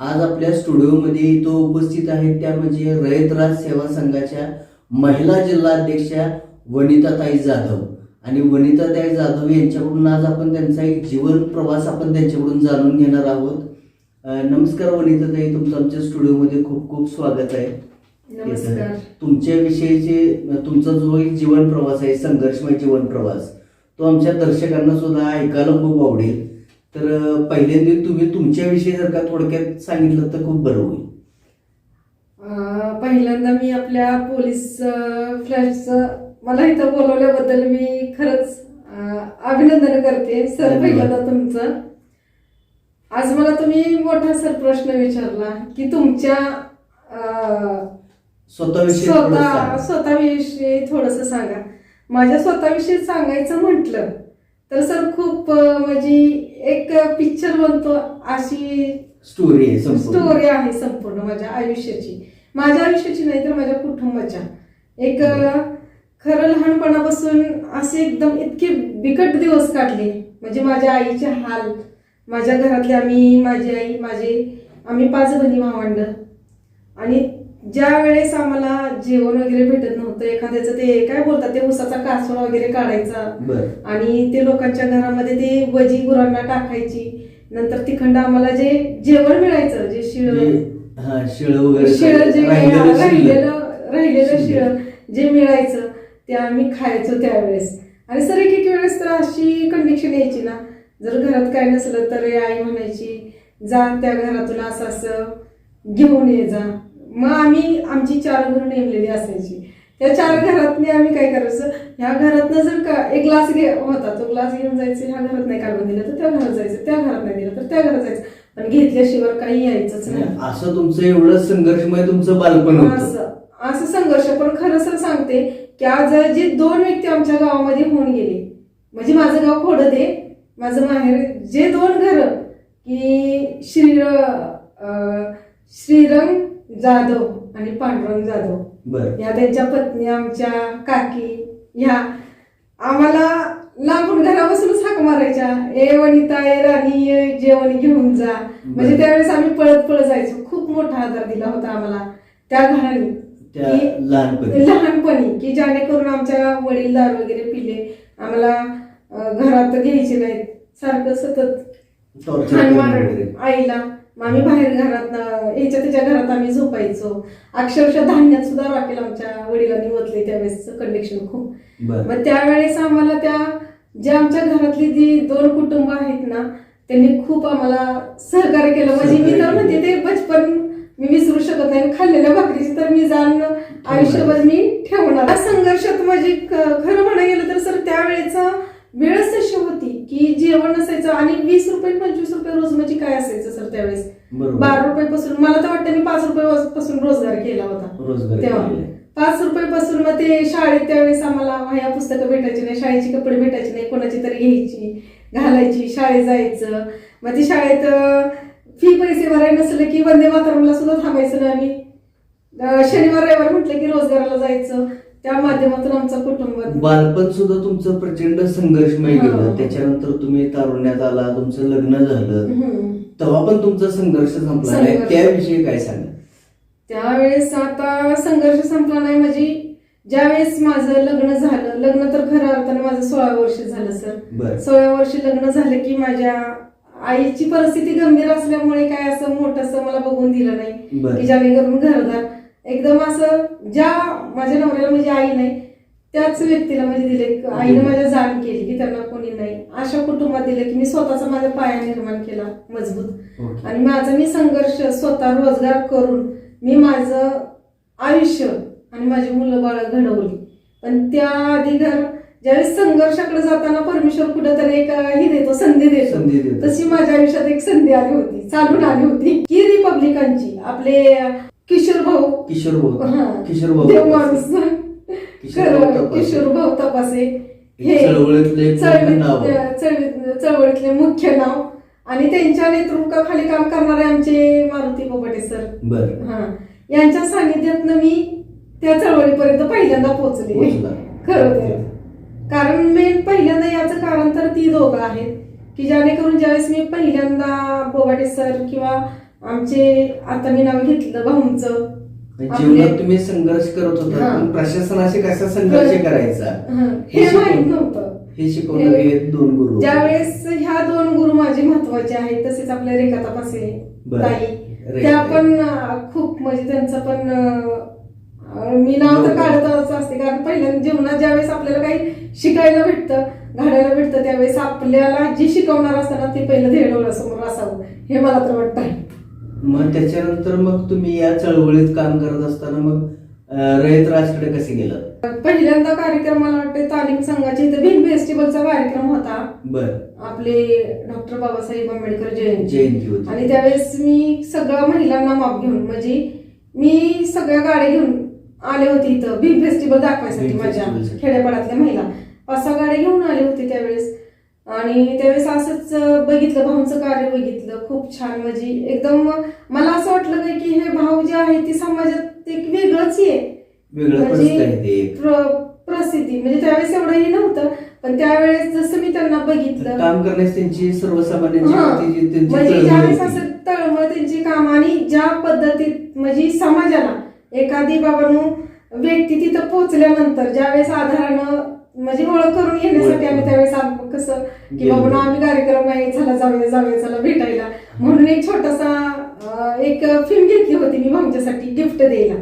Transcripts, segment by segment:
आज आपल्या स्टुडिओमध्ये इथं उपस्थित आहेत त्या म्हणजे रयतराज सेवा संघाच्या महिला जिल्हाध्यक्षा वनिताताई जाधव. आणि वनिताताई जाधव यांच्याकडून आज आपण त्यांचा एक जीवन प्रवास आपण त्यांच्याकडून जाणून घेणार आहोत. नमस्कार वनिताताई तुमचं आमच्या स्टुडिओमध्ये खूप खूप स्वागत आहे. नमस्कार. तुमच्या विषयीचे तुमचा जो एक जीवन प्रवास आहे संघर्षमय जीवन प्रवास तो आमच्या दर्शकांना सुद्धा ऐकायला खूप आवडेल. तर पहिल्यांदा तुम्ही तुमच्याविषयी जर का थोडक्यात सांगितलं तर खूप बरं होईल पहिल्यांदा मी आपल्या पोलीस फ्लॅश मला इथं बोलवल्याबद्दल मी खरंच अभिनंदन करते सर. पहिल्यांदा तुमचं आज मला तुम्ही मोठा सर प्रश्न विचारला की तुमच्या स्वतः. स्वतःविषयी थोडस सांगा माझ्या स्वतःविषयी सांगायचं म्हटलं तर सर खूप म्हणजे एक पिक्चर बनतो अशी स्टोरी आहे स्टोरी आहे संपूर्ण माझ्या आयुष्याची. माझ्या आयुष्याची नाही तर माझ्या कुटुंबाच्या. एक खरं लहानपणापासून असे एकदम इतके बिकट दिवस काढले. म्हणजे माझ्या आईचे हाल माझ्या घरातले आम्ही माझी आई माझे आम्ही पाच बहिणी भावंड. आणि ज्या वेळेस आम्हाला जेवण वगैरे भेटत नव्हतं एखाद्याचं ते काय बोलतात ते उसाचा कासोडा वगैरे काढायचा. आणि ते लोकांच्या घरामध्ये ते वजी गुरांना टाकायची. नंतर तिखंड आम्हाला जे जेवण मिळायचं जे शिळ शिळ वगैरे शिळ जे राहिलेलं. राहिलेलं. शिळ. जे मिळायचं ते आम्ही खायचो त्यावेळेस. आणि सर एक एक वेळेस तर अशी कंडिशन यायची ना. जर घरात काय नसलं तर आई म्हणायची जा त्या घरातून असं असं घेऊन ये जा. मग आम्ही आमची चार घरं नेमलेली असायची. त्या चार घरातली आम्ही काय करायचं ह्या घरातनं जर का एक ग्लास घे होता तो ग्लास घेऊन जायचं ह्या घरात नाही काढून दिलं तर त्या घरात जायचं त्या घरात नाही दिलं तर त्या घरात जायचं. पण घेतल्याशिवाय काही यायचंच नाही. असं तुमचं एवढं संघर्षमय तुमचं बालपण असं असं संघर्ष पण खरं सर सांगते की आज जे दोन व्यक्ती आमच्या गावामध्ये होऊन गेले म्हणजे माझं गाव खोडदे माझं माहेर जे दोन घर की श्री अं, श्रीरंग जाधव आणि पांडुरंग जाधव. या त्यांच्या पत्नी आमच्या काकी ह्या. आम्हाला लांबून घरापासूनच हाक मारायच्या. ए वनिता ए राणी ये जेवण घेऊन जा. म्हणजे त्यावेळेस आम्ही पळत पळत जायचो. खूप मोठा आधार दिला होता आम्हाला. त्या घराने लहानपणी. लहानपणी की जेणेकरून आमच्या वडील दारू वगैरे पिले. आम्हाला घरात घ्यायचे नाहीत. सारखं सतत. आईला. मग आम्ही बाहेर घरात याच्या त्याच्या घरात आम्ही झोपायचो. अक्षरशः धान्यात सुद्धा वाकेल आमच्या वडिलांनी ओतले त्यावेळेस कंडिक्शन खूप. मग त्यावेळेस आम्हाला त्या ज्या आमच्या घरातली जी दोन कुटुंब आहेत ना त्यांनी खूप आम्हाला सहकार्य केलं. म्हणजे मी तर म्हणते ते बचपन मी विसरू शकत नाही. खाल्लेल्या भाकरीची तर मी जाण आयुष्यभर मी ठेवणार. संघर्षात माझी खरं म्हणायला गेलं तर सर त्यावेळेचा वेळच तशी होती की जेवण नसायचं आणि वीस रुपये पंचवीस रुपये रोज म्हणजे काय असायचं सर त्यावेळेस? बारा रुपयापासून मला तर वाटतं मी पाच रुपये पासून रोजगार केला होता. रोजगार तेव्हा. पाच रुपयापासून मग ते शाळेत त्यावेळेस आम्हाला वह्या पुस्तकं भेटायची नाही शाळेची कपडे भेटायचे नाही कोणाची तरी घ्यायची घालायची शाळेत जायचं. मग ती शाळेत फी पैसे भरायला नसलं की वंदे मातरमला सुद्धा थांबायचं ना आम्ही. शनिवार रविवार म्हटलं की रोजगाराला जायचं. त्या माध्यमातून आमचं कुटुंब बालपण सुद्धा तुमचं प्रचंड संघर्षमय हो. गेलं. त्याच्यानंतर तुम्ही तारुण्यात आला तुमचं लग्न झालं. तेव्हा पण तुमचा संघर्ष संपला नाही. त्याविषयी काय सांगा त्यावेळेस आता संघर्ष संपला नाही. म्हणजे ज्यावेळेस माझं लग्न झालं लग्न तर खऱ्या अर्थाने माझं सोळा वर्ष झालं सर. सोळा वर्षी लग्न झालं की माझ्या आईची परिस्थिती गंभीर असल्यामुळे काय असं मोठंसं मला बघून दिलं नाही. की जेणेकरून घरदार एकदम असं ज्या माझ्या नवऱ्याला म्हणजे आई नाही त्याच व्यक्तीला म्हणजे दिले आईने माझ्या जाण केली की त्यांना कोणी नाही. अशा कुटुंबात दिले की मी स्वतःचा माझा पाया निर्माण केला मजबूत. आणि माझा मी संघर्ष स्वतः रोजगार करून मी माझं आयुष्य आणि माझी मुलं बाळ घडवली. पण त्या आधी घर ज्यावेळेस संघर्षाकडे जाताना परमेश्वर कुठेतरी एक हे देतो संधी देतो. संधी देतो. तशी माझ्या आयुष्यात एक संधी आली होती चालून आली होती. की रिपब्लिकांची आपले किशोर भाऊ. किशोर भाऊ. हा. किशोर भाऊ देव माणूस. किशोर भाऊ खरं, तपासे. किशोर भाऊ तपासे. हे चळवळीतले चळवळीतले मुख्य नाव. आणि त्यांच्या नेतृत्वाखाली काम करणारे आमचे मारुती पोपटे सर. बर. हा. यांच्या सानिध्यातनं मी त्या चळवळीपर्यंत पहिल्यांदा पोहोचले. खरं ते. कारण मेन पहिल्यांदा याचं कारण तर ती दोघं आहेत. की जेणेकरून ज्यावेळेस मी पहिल्यांदा बोबाटे सर किंवा आमचे आता मी नाव घेतलं भाऊंचं जीवनात तुम्ही संघर्ष करत होता. पण प्रशासनाशी कसा संघर्ष. करायचा हं. माहीत नव्हतं हे शिकवणारे दोन गुरु. ज्यावेळेस ह्या दोन गुरु माझे महत्त्वाचे आहेत तसेच आपल्या रेखा तपासे बरं. ताई. त्या पण खूप म्हणजे त्यांचं पण मी नाव तर काढतच असते कारण पहिल्यांदा जीवनात ज्यावेळेस आपल्याला काही शिकायला भेटतं घडायला भेटतं त्यावेळेस आपल्याला जी शिकवणार असताना ते पहिलं ध्येय डोळ्यासमोर असावं हे मला तर वाटतं मग त्याच्यानंतर मग तुम्ही या चळवळीत काम करत असताना मग रयत राजकडे कसे गेलात? पहिल्यांदा कार्यक्रम मला वाटतं तालीम संघाच्या इथं भीम फेस्टिवलचा कार्यक्रम होता. बर. आपले डॉक्टर बाबासाहेब आंबेडकर जयंती. जयंती होती. आणि त्यावेळेस मी सगळ्या महिलांना माप घेऊन म्हणजे मी सगळ्या गाड्या घेऊन आले होते इथं भीम फेस्टिवल दाखवायसाठी भीम माझ्या. खेड्यापाड्यातल्या महिला. पाच सहा गाड्या घेऊन आले होते त्यावेळेस. आणि त्यावेळेस असंच बघितलं भाऊंचं कार्य बघितलं खूप छान म्हणजे एकदम मला असं वाटलं काय की हे भाऊ जे आहे ते समाजात एक वेगळंच आहे. म्हणजे प्रसिद्धी. म्हणजे त्यावेळेस एवढंही नव्हतं पण त्यावेळेस जसं मी त्यांना बघितलं. काम करण्यास त्यांची त्यांची म्हणजे ज्यावेळेस. असं तळमळ त्यांची काम आणि ज्या पद्धतीत म्हणजे समाजाला एखादी बाबांनो व्यक्ती तिथं पोहोचल्यानंतर ज्यावेळेस आधारानं म्हणजे ओळख करून घेण्यासाठी आम्ही त्यावेळेस कसं की. बाबा आम्ही कार्यक्रम आहे चला जाऊया जाऊया चला भेटायला. म्हणून एक छोटासा एक फिल्म घेतली होती मी भाऊच्यासाठी गिफ्ट द्यायला.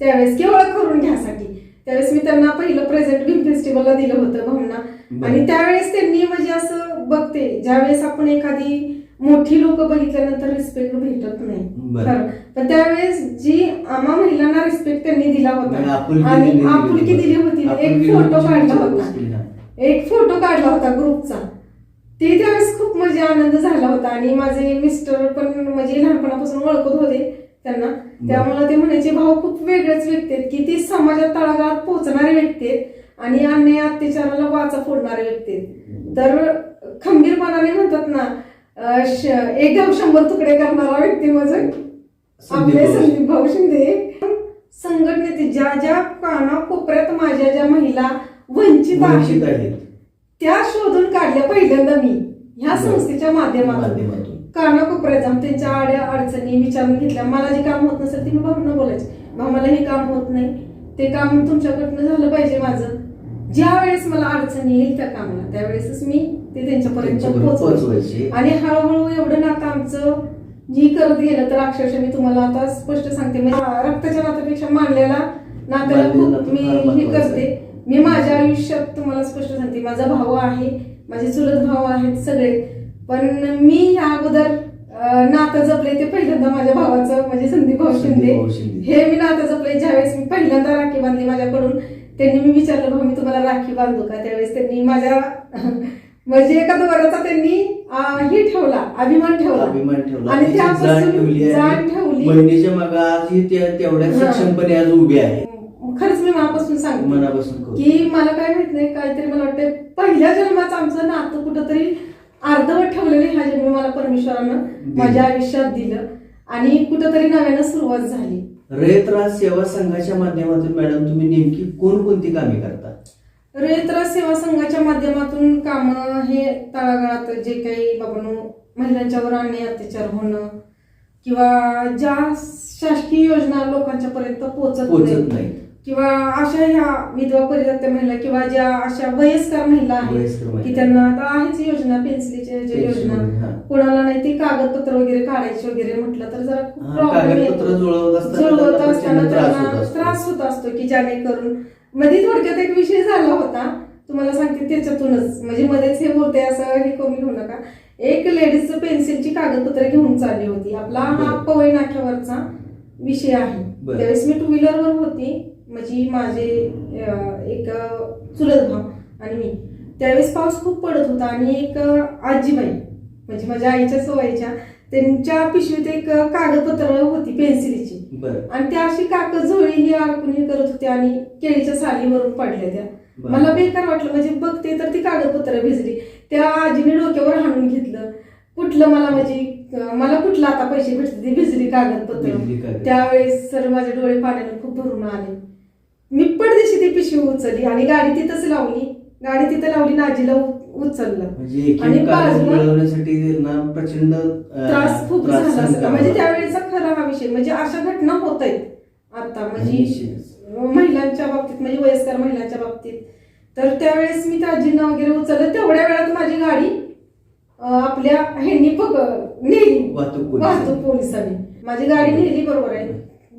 त्यावेळेस की ओळख करून घ्यासाठी. त्यावेळेस मी त्यांना पहिलं प्रेझेंट भीम फेस्टिवलला दिलं होतं भाऊंना. आणि त्यावेळेस त्यांनी म्हणजे असं बघते ज्यावेळेस आपण एखादी मोठी लोक बघितल्यानंतर रिस्पेक्ट भेटत नाही. खरं. पण त्यावेळेस जी आम्हा महिलांना रिस्पेक्ट त्यांनी दिला होता. आणि आपुलकी दिली होती. एक फोटो. काढला होता. एक फोटो काढला होता ग्रुपचा ते त्यावेळेस खूप म्हणजे आनंद झाला होता. आणि माझे मिस्टर पण म्हणजे लहानपणापासून ओळखत होते त्यांना. त्यामुळे ते म्हणायचे भाऊ खूप वेगळेच व्यक्ती आहेत. की ते समाजात तळागाळात पोहोचणारे व्यक्ती आहेत. आणि अन्याय अत्याचाराला वाचा फोडणारे व्यक्ती आहेत. तर खंबीरपणाने म्हणतात ना अं, श- एक गाव शंभर तुकडे करणारा व्यक्ती म्हणजे आपले. संदीप भाऊ शिंदे. संघटनेत ज्या ज्या कानाकोपऱ्यात माझ्या ज्या महिला वंचित आहेत त्या शोधून काढल्या पहिल्यांदा मी. ह्या. संस्थेच्या माध्यमातून. कानाकोपऱ्यात जाऊन त्यांच्या आड्या अडचणी विचारून घेतल्या. मला जे काम होत नसेल ते मी भाऊंना बोलायचे. मला हे काम होत नाही. ते काम तुमच्याकडनं झालं पाहिजे माझं. ज्या वेळेस मला अडचणी येईल त्या कामाला त्यावेळेसच मी ते त्यांच्यापर्यंत पोहोचवायचे. आणि हळूहळू एवढं नातं आमचं जी करत गेलं तर अक्षरशः मी तुम्हाला आता स्पष्ट सांगते. म्हणजे रक्ताच्या नात्यापेक्षा मानलेला नात्याला खूप मी हे करते. मी माझ्या आयुष्यात तुम्हाला स्पष्ट सांगते माझा भाऊ आहे माझे चुलत भाऊ आहेत सगळे. पण मी ह्या अगोदर नातं जपले ते पहिल्यांदा माझ्या भावाचं म्हणजे संदीप भाऊ शिंदे. संदीप भाऊ शिंदे. हे मी नातं जपले ज्यावेळेस मी पहिल्यांदा राखी बांधली माझ्याकडून. त्यांनी मी विचारलं भाऊ मी तुम्हाला राखी बांधू का? त्यावेळेस त्यांनी माझ्या म्हणजे एका दोराचा त्यांनी हे ठेवला अभिमान ठेवला. अभिमान ठेवला. आणि जाण ठेवली. बहिणीच्या मागे तेवढ्या. सक्षमपणे आज उभी आहे. खरंच मी मनापासून सांगते मनापासून की मला काय माहीत नाही काहीतरी मला वाटतं पहिल्या जन्माचं आमचं नातं कुठंतरी अर्धवट ठेवलेलं ह्या जन्मी मला परमेश्वरानं माझ्या आयुष्यात दिलं. आणि कुठंतरी नव्यानं सुरुवात झाली. रयतराज सेवा संघाच्या माध्यमातून मॅडम तुम्ही नेमकी कोणकोणती कामे करता? रयत्र सेवा संघाच्या माध्यमातून काम हे तळागाळात जे काही बाबांनो महिलांच्यावर अन्याय अत्याचार होणं किंवा ज्या शासकीय योजना लोकांच्या पर्यंत पोहोचत नाहीत नाही किंवा अशा ह्या विधवा परित्यक्त्या महिला किंवा ज्या अशा वयस्कर महिला आहेत की. त्यांना आता आहेच योजना पेन्सिलीच्या ज्या पेन्सिल योजना. कोणाला नाही ती कागदपत्र वगैरे काढायची वगैरे म्हटलं तर जरा जुळवत असताना त्यांना त्रास होत असतो. की जेणेकरून मध्ये थोडक्यात एक विषय झाला होता तुम्हाला सांगते त्याच्यातूनच म्हणजे मध्येच हे बोलते असं हे कमी घेऊ नका एक लेडीजचं पेन्सिलची कागदपत्र घेऊन चालली होती आपला हा. पवई नाक्यावरचा विषय आहे. त्यावेळेस मी टू व्हीलरवर होती म्हणजे माझे एक चुलत भाव आणि मी. त्यावेळेस पाऊस खूप पडत होता आणि एक आजीबाई म्हणजे माझ्या आईच्या सवयीच्या त्यांच्या पिशवीत एक कागदपत्र होती पेन्सिलीची. आणि त्या अशी कागद झोळी ही अडकून हे करत होत्या आणि केळीच्या सालीवरून पडल्या त्या. मला बेकार वाटलं म्हणजे बघते तर ती कागदपत्र भिजली. त्या आजीने डोक्यावर हाणून घेतलं. कुठलं मला म्हणजे मला कुठलं आता पैसे भेटले ती भिजली कागदपत्र. त्यावेळेस सर माझे डोळे पाण्याने खूप भरून आले. मी पडदेशी ती पिशवी उचलली आणि गाडी तिथंच लावली. गाडी तिथं लावली नाजीला उचललं. म्हणजे आणि एक कागद बाजूला- मिळवण्यासाठी प्रचंड अं, त्रास खूप त्रास झाला सहन असता करावा म्हणजे. त्यावेळेचा खरा हा विषय. म्हणजे अशा घटना होत आहेत आता. म्हणजे निश्चितच. महिलांच्या बाबतीत म्हणजे वयस्कर महिलांच्या बाबतीत. तर त्यावेळेस मी त्या आजींना वगैरे उचललं. तेवढ्या वेळात माझी गाडी अं, आपल्या ह्यांनी पक नेली. वाहतूक पोलिसांनी. माझी गाडी नेली बरोबर आहे.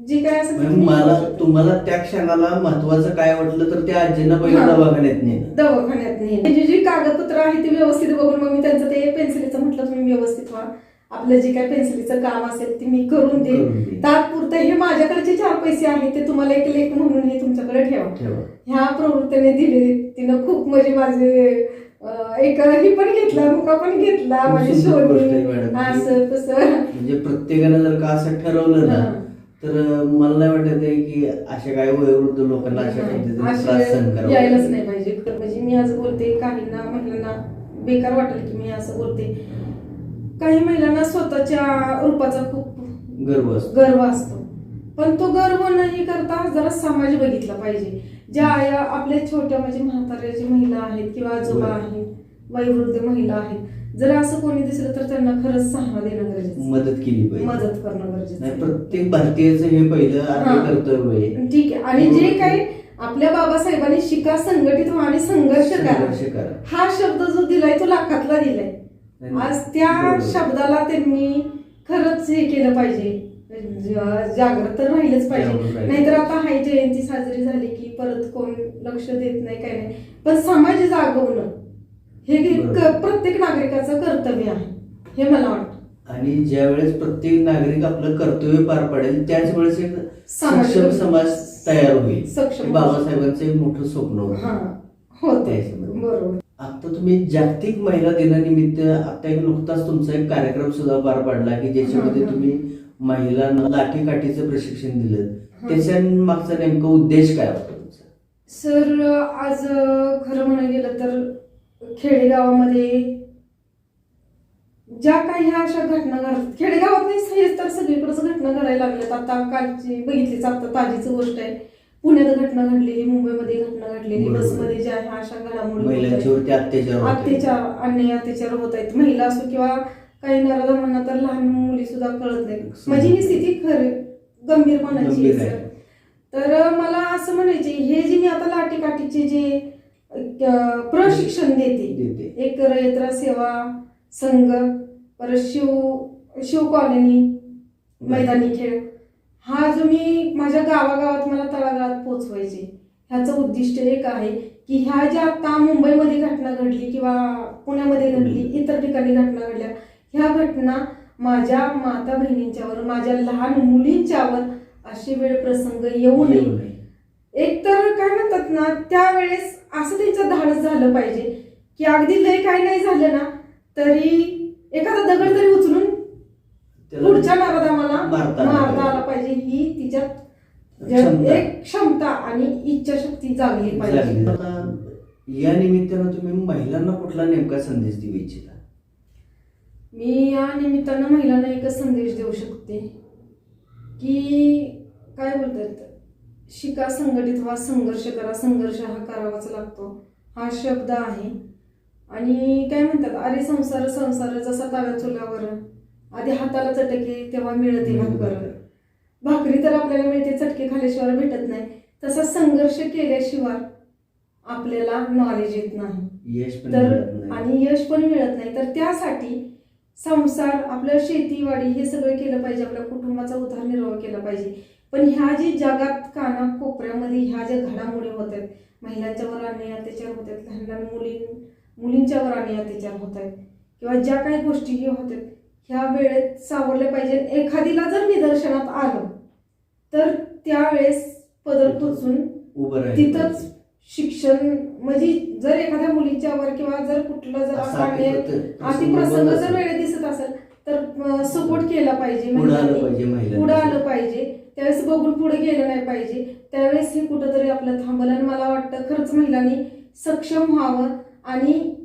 जी काय असेल मला तुम्हाला त्या क्षणाला महत्वाचं काय वाटलं तर त्या आजींना पहिल्या हा. दवाखान्यात नेलं दवाखान्यात नेली म्हणजे जी कागदपत्र आहे ती व्यवस्थित बघून मग मी त्यांचं ते पेन्सिलीचं म्हटलं तुम्ही व्यवस्थित व्हा. आपलं जे काय पेन्सिलीचं काम असेल ते मी करून दे करून दे. तात्पुरतं हे माझ्याकडे चार पैसे आहेत ते तुम्हाला एक लेख म्हणून हे तुमच्याकडे ठेवा. ठेवा. ह्या प्रवृत्तीने दिले. तिनं खूप म्हणजे माझे एक ही पण घेतला मुका पण घेतला माझी मॅडम. असं तसं. म्हणजे प्रत्येकानं जर का असं ठरवलं ना. तर मला नाही वाटत आहे की अशा काही वयोवृद्ध लोकांना अशा पद्धतीने अशी त्रास सहन करावा यायलाच. नाही पाहिजे. म्हणजे मी आज बोलते काहींना महिलांना बेकार वाटेल की मी असं बोलते. काही महिलांना स्वतःच्या रूपाचा खूप गर्व असतो. गर्व असतो. पण तो गर्व नाही करता जरा समाज बघितला पाहिजे. ज्या आया आपल्या छोट्या म्हणजे म्हाताऱ्या जी महिला आहेत किंवा आजोबा. आहेत वयोवृद्ध महिला आहेत जर असं कोणी दिसलं तर त्यांना खरंच सहारा देणं गरजेचं. मदत केली पाहिजे. मदत करणं गरजेचं. प्रत्येक भारतीयाचं हे पहिलं कर्तव्य आहे. ठीक आहे. आणि जे काही आपल्या बाबासाहेबांनी शिका संघटित व्हा आणि संघर्ष करा. हा शब्द जो दिलाय तो लाखातला दिलाय. आज त्या. शब्दाला त्यांनी खरंच हे केलं पाहिजे. जागृत तर राहिलंच पाहिजे. नाहीतर आता हाय जयंती साजरी झाली की परत कोण लक्ष देत नाही काय नाही. पण समाज जागवणं. हे. प्रत्येक नागरिकाचं कर्तव्य आहे हे मला वाटतं आणि ज्या वेळेस प्रत्येक नागरिक आपलं कर्तव्य पार पाडेल त्याच वेळेस एक सक्षम समाज तयार होईल सक्षम हे बाबासाहेबांचं एक मोठं स्वप्न होतं हा होते त्याच्यामध्ये. बरोबर आता तुम्ही जागतिक महिला दिनानिमित्त आता एक नुकताच तुमचा एक कार्यक्रम सुद्धा पार पाडला की ज्याच्यामध्ये हा, हा. तुम्ही महिलांना लाठी काठीचं प्रशिक्षण दिलं हा. त्याच्या मागचा नेमका उद्देश काय होता तुमचा सर आज अ, खरं म्हणायला गेलं तर खेडेगावामध्ये ज्या काही ह्या अशा घटना घडतात खेडेगावात नाही तर सगळीकडेच घटना घडायला लागल्यात. आता कालची बघितलीच आता ताजीची गोष्ट आहे. पुण्यात घटना घडलेली मुंबईमध्ये घटना घडलेली. बसमध्ये ज्या ह्या अशा घडामोडी अत्याचार होते. अत्याचार अन्याय अत्याचार होत आहेत. महिला असो किंवा काही नराला म्हणा तर लहान मुली सुद्धा कळत नाही म्हणजे ही स्थिती खरी गंभीरपणाची. तर मला असं म्हणायचे हे जे मी आता लाठीकाठीचे जे प्रशिक्षण देते. एक रयत्रा सेवा संघ परत शिव शिव कॉलनी मैदानी खेळ. हा जो मी माझ्या गावागावात मला तळागाळात पोचवायचे ह्याचं उद्दिष्ट एक आहे की ह्या ज्या आता मुंबईमध्ये घटना घडली किंवा पुण्यामध्ये घडली इतर ठिकाणी घटना घडल्या ह्या घटना माझ्या माता बहिणींच्यावर माझ्या लहान मुलींच्यावर अशी वेळ प्रसंग येऊ नये. एक तर काय म्हणतात ना त्यावेळेस असं त्यांचं धाडस झालं पाहिजे की अगदी लय काही नाही झालं ना तरी एखादा दगड तरी उचलून पुढच्या नारादा मला मारता आलं पाहिजे. ही तिच्यात. एक क्षमता आणि इच्छाशक्ती जागली. पाहिजे या निमित्तानं तुम्ही महिलांना कुठला नेमका संदेश देऊ इच्छिता मी या निमित्तानं महिलांना एकच संदेश देऊ शकते की काय बोलतात शिका संघटित व्हा संघर्ष करा संघर्ष हा करावाच लागतो. हा शब्द आहे. आणि काय म्हणतात अरे संसार संसार जसा तव्या चुलावर आधी हाताला चटके तेव्हा मिळते भाकर. भाकरी. तर आपल्याला मिळते चटके खाल्ल्याशिवाय भेटत नाही. तसा संघर्ष केल्याशिवाय आपल्याला नॉलेज येत नाही. तर. आणि यश पण मिळत नाही. तर त्यासाठी संसार आपलं शेतीवाडी हे सगळं केलं पाहिजे. आपल्या कुटुंबाचा उदरनिर्वाह केला पाहिजे. पण ह्या जी जगात काना कोपऱ्यामध्ये ह्या ज्या घडामोडी होत आहेत महिलांच्यावर अन्याय अत्याचार होत आहेत लहान लहान मुली मुलींच्यावर अन्याय अत्याचार होत आहेत किंवा ज्या काही गोष्टी हे होत आहेत ह्या वेळेत सावरल्या पाहिजे एखादीला जर निदर्शनात आलं तर त्यावेळेस पदर राहिलं तिथंच शिक्षण म्हणजे जर एखाद्या मुलीच्यावर किंवा जर कुठलं जर असा अतिप्रसंग. जर वेळेत तर सपोर्ट केला पाहिजे पुढं आलं. पाहिजे महिलांनी. पुढं आलं पाहिजे. त्यावेळेस बघून पुढे गेलं नाही पाहिजे. त्यावेळेस हे कुठंतरी आपलं थांबलं आणि मला वाटतं खरंच महिलांनी सक्षम व्हावं आणि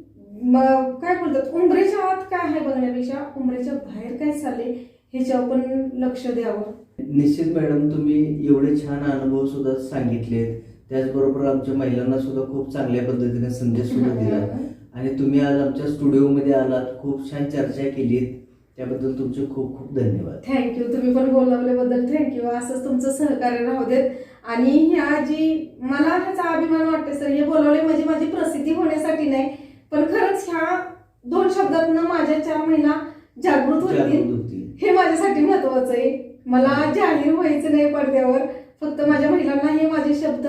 म- काय बोलतात उंबरेच्या आत काय आहे बघण्यापेक्षा उंबरेच्या बाहेर काय चालले ह्याच्यावर पण लक्ष द्यावं. निश्चित मॅडम तुम्ही एवढे छान अनुभव सुद्धा सांगितलेत. त्याचबरोबर आमच्या महिलांना सुद्धा खूप चांगल्या पद्धतीने संदेश सुद्धा दिला. आणि तुम्ही आज आमच्या स्टुडिओमध्ये आलात खूप छान चर्चा केलीत. त्याबद्दल तुमचे खूप खूप धन्यवाद. थँक्यू तुम्ही पण बोलवल्याबद्दल थँक्यू असंच तुमचं सहकार्य राहू देत. आणि ह्या जी मला ह्याचा अभिमान वाटते सर हे बोलवले म्हणजे माझी प्रसिद्धी होण्यासाठी नाही पण खरंच ह्या दोन शब्दातनं माझ्या चार महिला जागृत होतील. हे माझ्यासाठी महत्वाचं आहे. मला जाहीर व्हायचं नाही पडद्यावर. फक्त माझ्या महिलांना हे माझे शब्द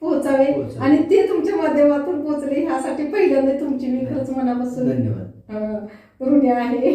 पोहोचावे. आणि ते तुमच्या माध्यमातून पोहोचले. ह्यासाठी पहिल्यांदा तुमची मी खरंच मनापासून धन्यवाद. ऋणी आहे.